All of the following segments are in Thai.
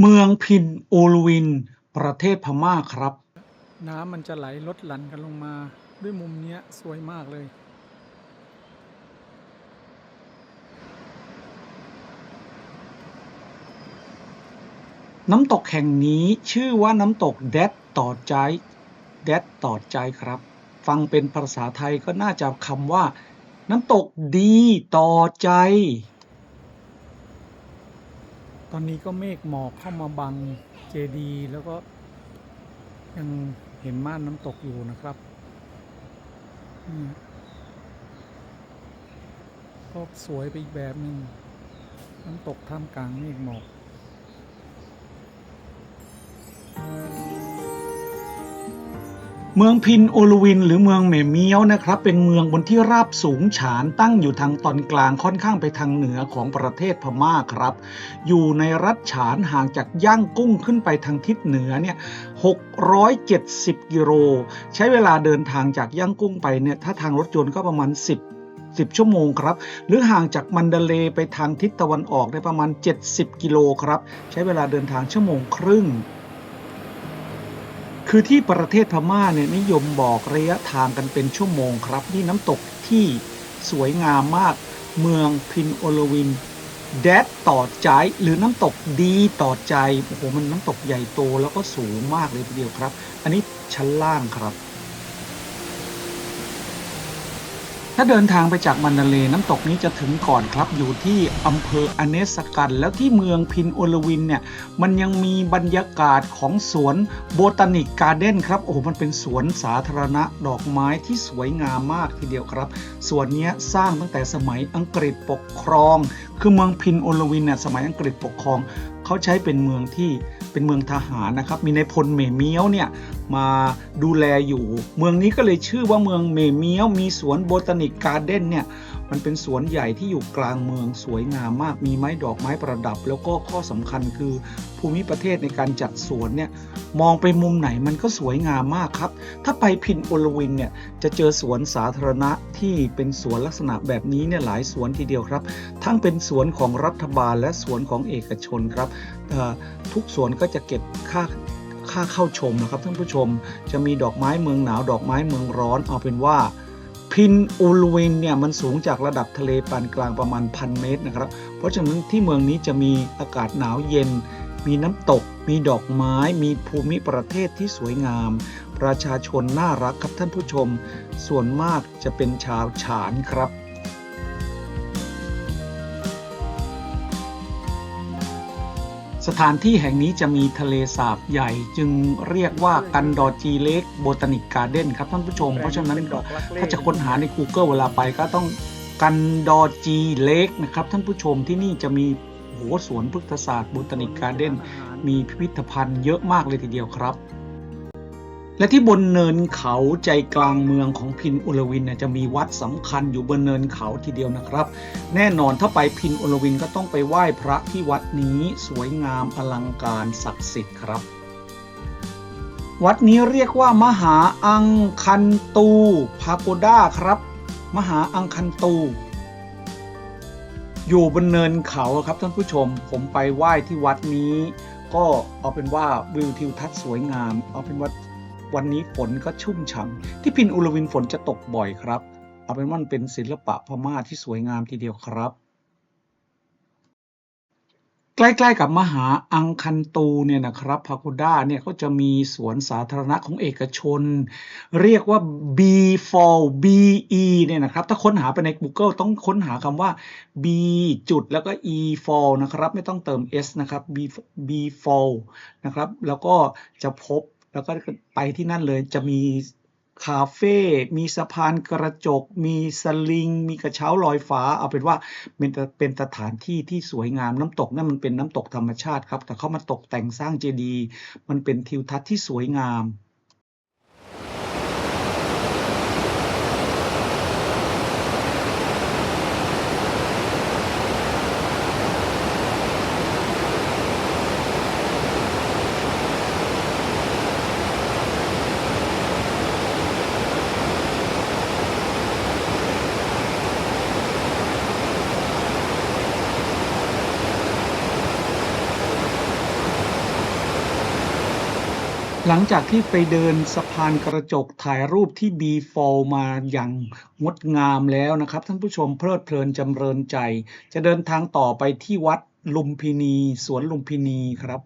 เมืองพินโอลวิน ประเทศพม่าครับ น้ำมันจะไหลลดหลั่นกันลงมา ด้วยมุมเนี้ยสวยมากเลย น้ำตกแห่งนี้ชื่อว่าน้ำตกแดดต่อใจแดดต่อใจครับ ฟังเป็นภาษาไทยก็น่าจะคำว่า น้ำตกดีต่อใจต อนนี้ก็เมฆหมอกเข้ามาบังเจดียแล้วก็ยังเห็นม่านน้ำตกอยู่นะครับก็สวยไปอีกแบบหนึ่งน้ำตกท่ามกลางเมฆหมอก เมืองพินโอลวิน หรือเมืองเหมเมียวนะครับ เป็นเมืองบนที่ราบสูงฉานตั้งอยู่ทางตอนกลางค่อนข้างไปทางเหนือของประเทศพม่าครับ อยู่ในรัฐฉานห่างจากย่างกุ้งขึ้นไปทางทิศเหนือเนี่ย670 กิโล ใช้เวลาเดินทางจากย่างกุ้งไปเนี่ยถ้าทางรถยนต์ก็ประมาณ 10 10 ชั่วโมงครับ หรือห่างจากมันเดเลไปทางทิศตะวันออกได้ประมาณ 70 กิโลครับ ใช้เวลาเดินทางชั่วโมงครึ่ง คือที่ประเทศพม่าเนี่ยนิยมบอกระยะทางกันเป็นชั่วโมงครับ นี่น้ำตกที่สวยงามมากเมืองพินโอลวินแดดต่อใจหรือน้ำตกดีต่อใจโอ้โหมันน้ำตกใหญ่โตแล้วก็สูงมากเลยทีเดียวครับ อันนี้ชั้นล่างครับ ถ้าเดินทางไปจากมันดาเลน้ำตกนี้จะถึงก่อนครับอยู่ที่อำเภออเนสกัน แล้วที่เมืองพินโอลวินเนี่ยมันยังมีบรรยากาศของสวนโบตานิกการ์เด้นครับโอ้มันเป็นสวนสาธารณะดอกไม้ที่สวยงามมากทีเดียวครับสวนนี้สร้างตั้งแต่สมัยอังกฤษปกครอง คือเมืองพินโอลวินเนี่ยสมัยอังกฤษปกครอง เขาใช้เป็นเมืองที่เป็นเมืองทหารนะครับ มีนายพลเมเมียวเนี่ยมาดูแลอยู่ เมืองนี้ก็เลยชื่อว่าเมืองเมเมียว มีสวนโบตานิกการ์เด้นเนี่ย มันเป็นสวนใหญ่ที่อยู่กลางเมืองสวยงามมาก มีไม้ดอกไม้ประดับ แล้วก็ข้อสำคัญคือภูมิประเทศในการจัดสวนเนี่ยมองไปมุมไหนมันก็สวยงามมากครับ ถ้าไปพินโอลวินเนี่ยจะเจอสวนสาธารณะที่เป็นสวนลักษณะแบบนี้เนี่ยหลายสวนทีเดียวครับ ทั้งเป็นสวนของรัฐบาลและสวนของเอกชนครับทุกสวนก็จะเก็บค่าค่าเข้าชมนะครับท่านผู้ชม จะมีดอกไม้เมืองหนาวดอกไม้เมืองร้อนเอาเป็นว่า พินอูลวินเนี่ยมันสูงจากระดับทะเลปานกลางประมาณพันเมตรนะครับ เพราะฉะนั้นที่เมืองนี้จะมีอากาศหนาวเย็น มีน้ำตก มีดอกไม้ มีภูมิประเทศที่สวยงาม ประชาชนน่ารักครับท่านผู้ชม ส่วนมากจะเป็นชาวฉานครับ สถานที่แห่งนี้จะมีทะเลสาบใหญ่จึงเรียกว่ากันดอจีเล็กโบตานิกการ์เด้นครับท่านผู้ชม เพราะฉะนั้นก็ถ้าจะค้นหาใน Google เวลาไปก็ต้องกันดอจีเล็กนะครับท่านผู้ชมที่นี่จะมีโอ้โหสวนพฤกษศาสตร์โบตานิกการ์เด้นมีพิพิธภัณฑ์เยอะมากเลยทีเดียวครับ และที่บนเนินเขาใจกลางเมืองของพินอุลวินจะมีวัดสำคัญอยู่บนเนินเขาทีเดียวนะครับ แน่นอนถ้าไปพินอุลวินก็ต้องไปไหว้พระที่วัดนี้สวยงามอลังการศักดิ์สิทธิ์ครับ วัดนี้เรียกว่ามหาอังคันตูพาโกด้าครับ มหาอังคันตู อยู่บนเนินเขาครับท่านผู้ชม ผมไปไหว้ที่วัดนี้ก็เอาเป็นว่าวิวทิวทัศน์สวยงาม เอาเป็นว่า วันนี้ฝนก็ชุ่มฉ่ำที่พินอุลวินฝนจะตกบ่อยครับ เอาเป็นว่าเป็นศิลปะพม่าที่สวยงามทีเดียวครับ ใกล้ๆกับมหาอังคันตูเนี่ยนะครับพากูด้าเนี่ยก็จะมีสวนสาธารณะของเอกชน เรียกว่า B Fall B E เนี่ยนะครับถ้าค้นหาไปใน Google ต้องค้นหาคำว่า B จุดแล้วก็ E Fall นะครับ ไม่ต้องเติม S นะครับ B B Fall นะครับ แล้วก็จะพบ แล้วก็ไปที่นั่นเลยจะมีคาเฟ่มีสะพานกระจก มีสลิง มีกระเช้าลอยฟ้า เอาเป็นว่าเป็นเป็นสถานที่ที่สวยงามน้ำตกนั่นมันเป็นน้ำตกธรรมชาติครับ แต่เขามาตกแต่งสร้างเจดีย์มันเป็นทิวทัศน์ที่สวยงาม หลังจากที่ไปเดินสะพานกระจกถ่ายรูปที่ B Fall มาอย่างงดงามแล้วนะครับ ท่านผู้ชมเพลิดเพลินจำเริญใจ จะเดินทางต่อไปที่วัดลุมพินี สวนลุมพินีครับ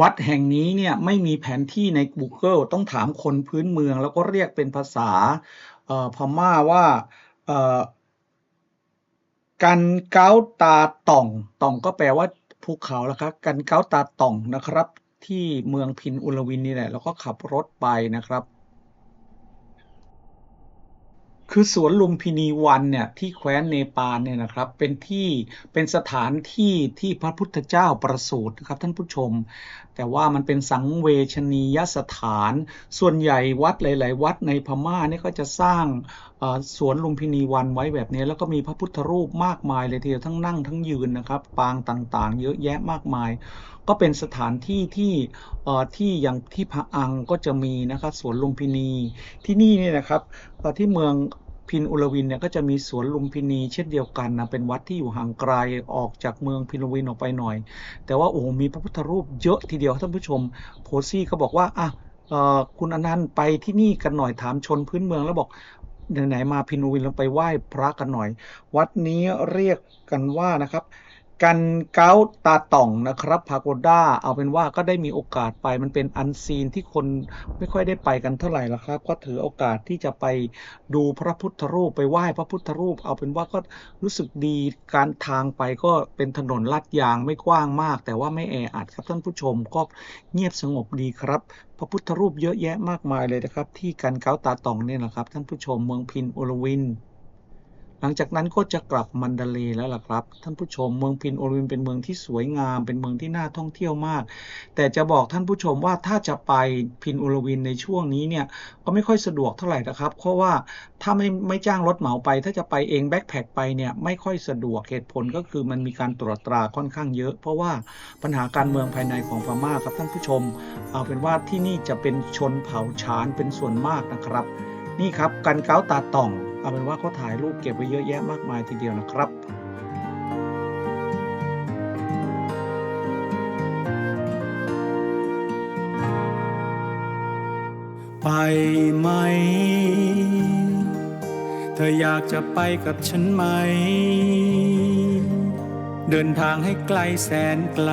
วัดแห่งนี้เนี่ยไม่มีแผนที่ใน Google ต้องถามคนพื้นเมือง แล้วก็เรียกเป็นภาษาพม่าว่ากันเก้าตาต่อง ต่องก็แปลว่าภูเขาแล้วครับกันเก้าตาต่องนะครับ ที่เมืองพินอุลวินนี่แหละแล้วก็ขับรถไปนะครับ คือสวนลุมพินีวันเนี่ยที่แคว้นเนปาลเนี่ยนะครับ เป็นที่เป็นสถานที่ที่พระพุทธเจ้าประสูตินะครับท่านผู้ชม แต่ว่ามันเป็นสังเวชนียสถาน ส่วนใหญ่วัดหลาย ๆ วัดในพม่าเนี่ยก็จะสร้างสวนลุมพินีวันไว้แบบนี้ แล้วก็มีพระพุทธรูปมากมายเลยทีเดียวทั้งนั่งทั้งยืนนะครับ ปางต่างๆ เยอะแยะมากมาย ก็เป็นสถานที่ที่เอ่อที่อย่างที่พะอังก็จะมีนะครับสวนลุมพินีที่นี่เนี่ยนะครับเอ่อที่เมืองพินอุลวินเนี่ยก็จะมีสวนลุมพินีเช่นเดียวกันนะเป็นวัดที่อยู่ห่างไกลออกจากเมืองพินอุลวินออกไปหน่อย แต่ว่าโอ้มีพระพุทธรูปเยอะทีเดียวท่านผู้ชมโพซี่ก็บอกว่าอะออคุณอนันต์ไปที่นี่กันหน่อยถามชนพื้นเมืองแล้วบอกไหนๆมาพินอุลวินเราไปไหว้พระกันหน่อย วัดนี้เรียกกันว่านะครับ กันเกาตาต่องนะครับพาโกด้าเอาเป็นว่าก็ได้มีโอกาสไปมันเป็นอันซีนที่คนไม่ค่อยได้ไปกันเท่าไหร่ละครับ ก็ถือโอกาสที่จะไปดูพระพุทธรูปไปไหว้พระพุทธรูป เอาเป็นว่าก็รู้สึกดีการทางไปก็เป็นถนนลาดยางไม่กว้างมาก แต่ว่าไม่แออัดครับท่านผู้ชมก็เงียบสงบดีครับพระพุทธรูปเยอะแยะมากมายเลยนะครับ ที่กันเกาตาต่องเนี่ยนะครับ ท่านผู้ชมเมืองพินโอลวิน หลังจากนั้นก็จะกลับมันดาเลแล้วล่ะครับ ท่านผู้ชมเมืองพินโอลินเป็นเมืองที่สวยงาม เป็นเมืองที่น่าท่องเที่ยวมาก แต่จะบอกท่านผู้ชมว่าถ้าจะไปพินโอลวินในช่วงนี้เนี่ยก็ไม่ค่อยสะดวกเท่าไหร่นะครับเพราะว่าถ้าไม่ไม่จ้างรถเหมาไป ถ้าจะไปเองแบ็คแพคไปเนี่ยไม่ค่อยสะดวกเหตุผลก็คือมันมีการตรวจตราค่อนข้างเยอะ เพราะว่าปัญหาการเมืองภายในของพม่าครับท่านผู้ชม เอาเป็นว่าที่นี่จะเป็นชนเผ่าชานเป็นส่วนมากนะครับ นี่ครับกันเก้าตาต่อง เอาเป็นว่าเขาถ่ายรูปเก็บไว้เยอะแยะมากมายทีเดียวนะครับไปไหม เธออยากจะไปกับฉันไหม เดินทางให้ไกลแสนไกล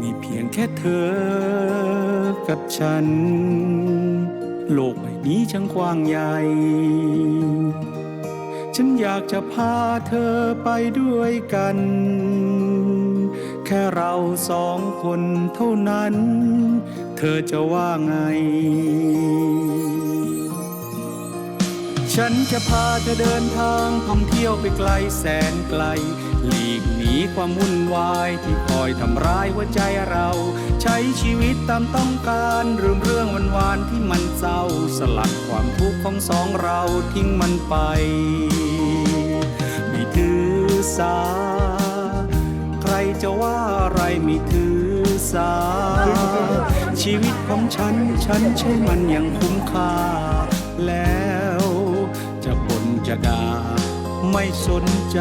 มีเพียงแค่เธอกับฉัน โลกใบนี้ช่างกว้างใหญ่ ฉันอยากจะพาเธอไปด้วยกัน แค่เราสองคนเท่านั้น เธอจะว่าไง ฉันจะพาเธอเดินทางท่องเที่ยวไปไกลแสนไกล หลีกหนีความวุ่นวายที่คอยทำร้ายหัวใจเรา ใช้ชีวิตตามต้องการลืมเรื่องวันวานๆที่มันเศร้า สลัดความทุกข์ของสองเราทิ้งมันไป ไม่ถือสา ใครจะว่าอะไรไม่ถือสา ชีวิตของฉัน ฉันใช้มันอย่างคุ้มค่าแล้วจะ จะด่าไม่สนใจ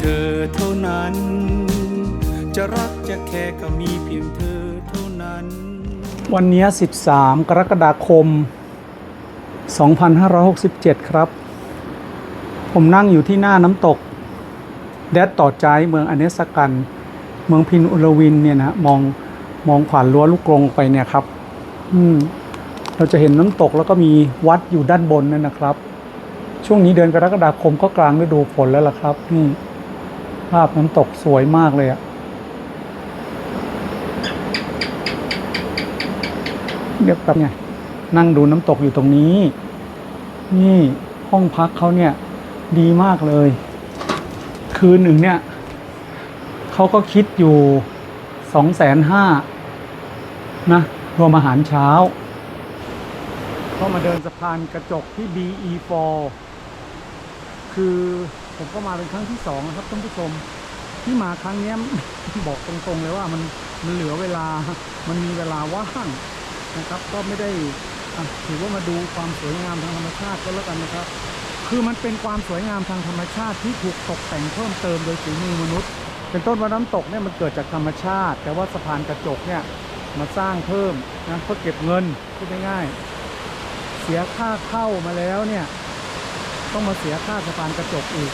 เธอเท่านั้น จะรักจะแค่ก็มีเพียงเธอเท่านั้น วันนี้ 13 กรกฎาคม 2567 ครับ ผมนั่งอยู่ที่หน้าน้ำตก แดดต่อใจเมืองอเนสกัน เมืองพินอุลวินเนี่ยนะมองมองผ่านรั้วลูกกรงไปเนี่ยครับ อืม เราจะเห็นน้ำตกแล้วก็มีวัดอยู่ด้านบนนั่นนะครับ ช่วงนี้เดือนกรกฎาคมก็กลางฤดูฝนแล้วล่ะครับนี่ภาพน้ำตกสวยมากเลยอะเดี๋ยวแบบไงนั่งดูน้ำตกอยู่ตรงนี้ นี่ห้องพักเขาเนี่ยดีมากเลย คืนหนึ่งเนี่ยเขาก็คิดอยู่สองแสนห้านะรวมอาหารเช้า ก็มาเดินสะพานกระจกที่ BE4 คือผมก็มาเป็นครั้งที่สองนะครับท่านผู้ชม ที่มาครั้งนี้บอกตรงๆเลยว่ามันมันเหลือเวลา มันมีเวลาว่างนะครับ ก็ไม่ได้ถือว่ามาดูความสวยงามทางธรรมชาติก็แล้วกันนะครับ คือมันเป็นความสวยงามทางธรรมชาติที่ถูกตกแต่งเพิ่มเติมโดยฝีมือมนุษย์ เป็นต้นว่าน้ำตกเนี่ยมันเกิดจากธรรมชาติ แต่ว่าสะพานกระจกเนี่ยมาสร้างเพิ่มนะเพื่อเก็บเงินพูดง่ายๆ สียค่าเข้ามาแล้วเนี่ย ต้องมาเสียค่าสะพานกระจกอีก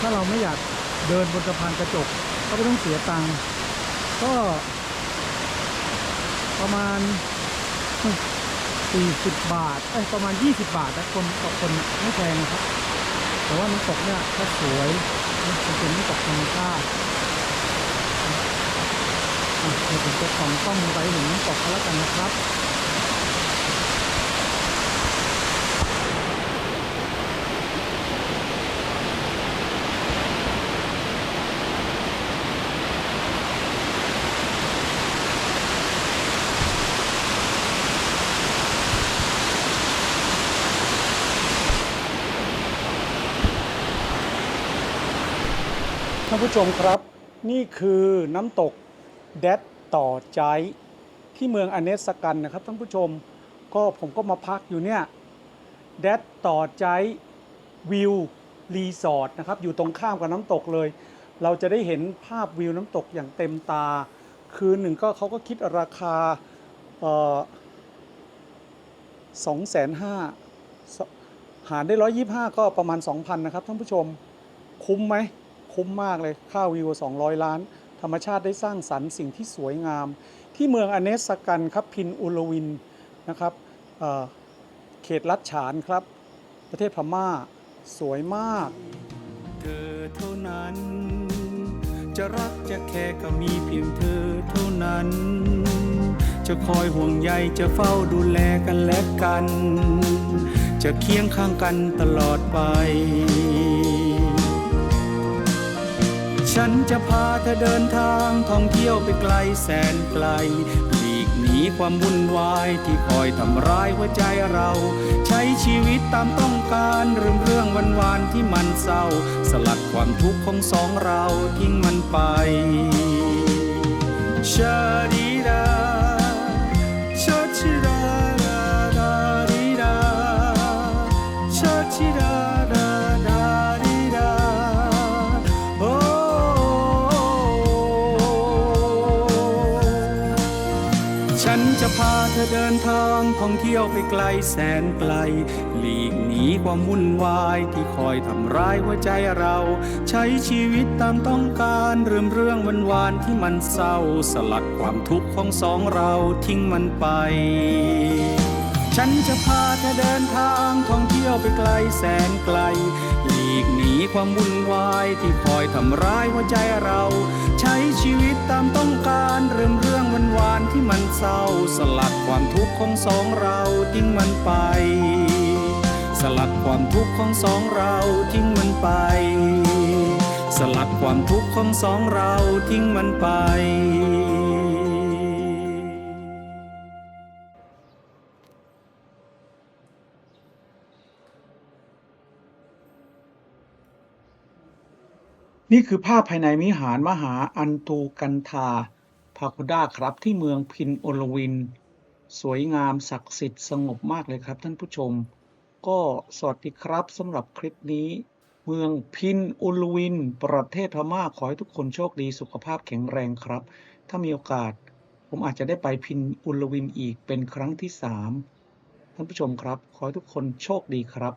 ถ้าเราไม่อยากเดินบนสะพานกระจก ก็ไม่ต้องเสียตังค์ก็ ประมาณ 40 บาทเอ้ยประมาณ 20 บาทนะคนต่อคนไม่แพงนะครับ แต่ว่าน้ำตกเนี่ยก็สวยมันเป็นน้ำตกธรรมชาติอะเดี๋ยวผมจะส่องกล้องไปเห็นน้ำตกกันแล้วกันนะครับานผู้ชมครับ นี่คือน้ำตกแดดต่อใจที่เมืองอเนสกันนะครับท่านผู้ชมก็ผมก็มาพักอยู่เนี่ยแดดต่อใจวิวรีสอร์ทนะครับอยู่ตรงข้ามกับน้ำตกเลย เราจะได้เห็นภาพวิวน้ำตกอย่างเต็มตา คืนหนึ่งก็เขาก็คิดราคาสองแสนห้าหารได้ร้อยยี่ห้าก็ประมาณ2,000นะครับท่านผู้ชมคุ้มไหม คุ้มมากเลยค่าวิว200 ล้าน ธรรมชาติได้สร้างสรรค์สิ่งที่สวยงาม ที่เมืองอเนสกันครับพินอุลวินนะครับเเขตลัดฉานครับ ประเทศพม่าสวยมาก เธอเท่านั้น จะรักจะแค่ก็มีเพียงเธอเท่านั้น จะคอยห่วงใยจะเฝ้าดูแลกันและกัน จะเคียงข้างกันตลอดไป ฉันจะพาเธอเดินทางท่องเที่ยวไปไกลแสนไกลหลีกหนีความวุ่นวายที่คอยทำร้ายหัวใจเรา ใช้ชีวิตตามต้องการเรื่องเรื่องวันวานที่มันเศร้า สลัดความทุกข์ของสองเราทิ้งมันไปชาดีดาชาชิดา อเดินทางท่องเที่ยวไปไกลแสนไกล หลีกหนีความวุ่นวายที่คอยทำร้ายหัวใจเรา ใช้ชีวิตตามต้องการเรื่มเรื่องวันวานที่มันเศร้า สลัดความทุกข์ของสองเราทิ้งมันไป ฉันจะพาเธอเดินทางท่องเที่ยวไปไกลแสนไกล หลีกหนีความวุ่นวายที่คอยทำร้ายหัวใจเรา ใช้ชีวิตตามต้องการเรื่องเรื่องวันวานที่มันเศร้า สลัดความทุกข์ของสองเราทิ้งมันไป สลัดความทุกข์ของสองเราทิ้งมันไป สลัดความทุกข์ของสองเราทิ้งมันไป นี่คือภาพภายในวิหารมหาอันตูกันธาพาคุด้าครับที่เมืองพินโอลวิน สวยงามศักดิ์สิทธิ์สงบมากเลยครับท่านผู้ชม ก็สวัสดีครับสำหรับคลิปนี้ เมืองพินอุลวิน ประเทศพม่าขอให้ทุกคนโชคดีสุขภาพแข็งแรงครับ ถ้ามีโอกาส ผมอาจจะได้ไปพินอุลวินอีกเป็นครั้งที่สามท่านผู้ชมครับ ขอให้ทุกคนโชคดีครับ